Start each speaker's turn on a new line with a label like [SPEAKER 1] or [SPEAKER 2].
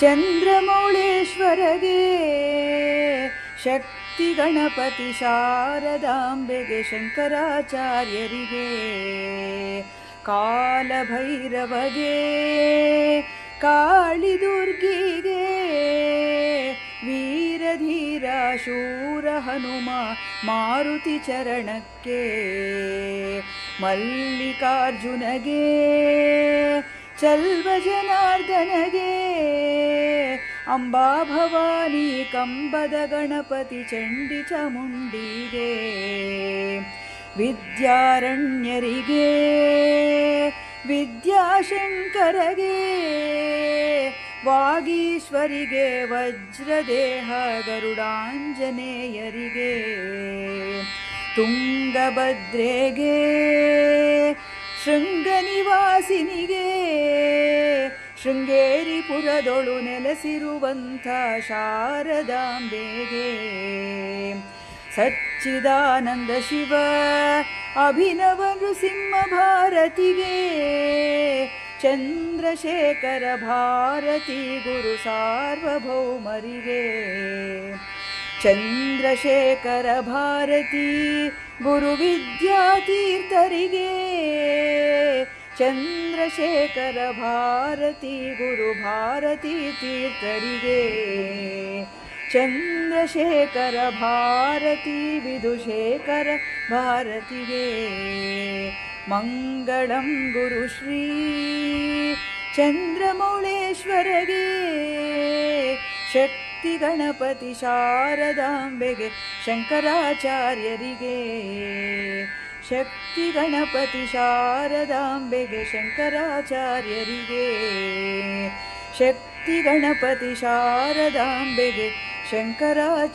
[SPEAKER 1] ಚಂದ್ರಮೌಳೇಶ್ವರಗೆ ಶಕ್ತಿ ಗಣಪತಿ ಶಾರದಾಂಬೆಗೆ ಶಂಕರಾಚಾರ್ಯರಿಗೆ ಕಾಲಭೈರವಗೆ ಕಾಳಿದುರ್ಗಿಗೆ ವೀರಧೀರ ಶೂರ ಹನುಮ ಮಾರುತಿ ಚರಣಕ್ಕೆ ಮಲ್ಲಿಕಾರ್ಜುನಗೆ ಚಲ್ವ ಜನಾರ್ದನಗೆ ಅಂಬಾ ಭವಾನಿ ಕಂಬದ ಗಣಪತಿ ಚಂಡಿ ಚಾಮುಂಡಿಗೆ ವಿದ್ಯಾರಣ್ಯರಿಗೆ ವಿದ್ಯಾಶಂಕರಗೆ ವಾಗೀಶ್ವರಿಗೆ ವಜ್ರದೇಹ ಗರುಡಾಂಜನೇಯರಿಗೆ. ತುಂಗಭದ್ರೆಗೆ ಶೃಂಗನಿವಾಸಿನಿಗೆ ಶೃಂಗೇರಿಪುರದೊಳು ನೆಲೆಸಿರುವಂಥ ಶಾರದಾಂಬೆಗೆ. ಸಚ್ಚಿದಾನಂದ ಶಿವ ಅಭಿನವ ನೃಸಿಂಹ ಭಾರತಿಗೆ ಚಂದ್ರಶೇಖರ ಭಾರತಿ ಗುರು ಸಾರ್ವಭೌಮರಿಗೆ. चन्द्रशेखरभारती गुरुविद्यातीर्थरिगे। चन्द्रशेखरभारती गुरुभारती तीर्थे चन्द्रशेखर विदुशेखर भारतिगे मङ्गलं गुरुश्री चन्द्रमौळेश्वरगे। षट् ಶಕ್ತಿ ಗಣಪತಿ ಶಾರದಾಂಬೆಗೆ ಶಂಕರಾಚಾರ್ಯರಿಗೆ. ಶಕ್ತಿ ಗಣಪತಿ ಶಾರದಾಂಬೆಗೆ ಶಂಕರಾಚಾರ್ಯರಿಗೆ. ಶಕ್ತಿ ಗಣಪತಿ ಶಾರದಾಂಬೆಗೆ ಶಂಕರಾಚಾರ್ಯರಿಗೆ.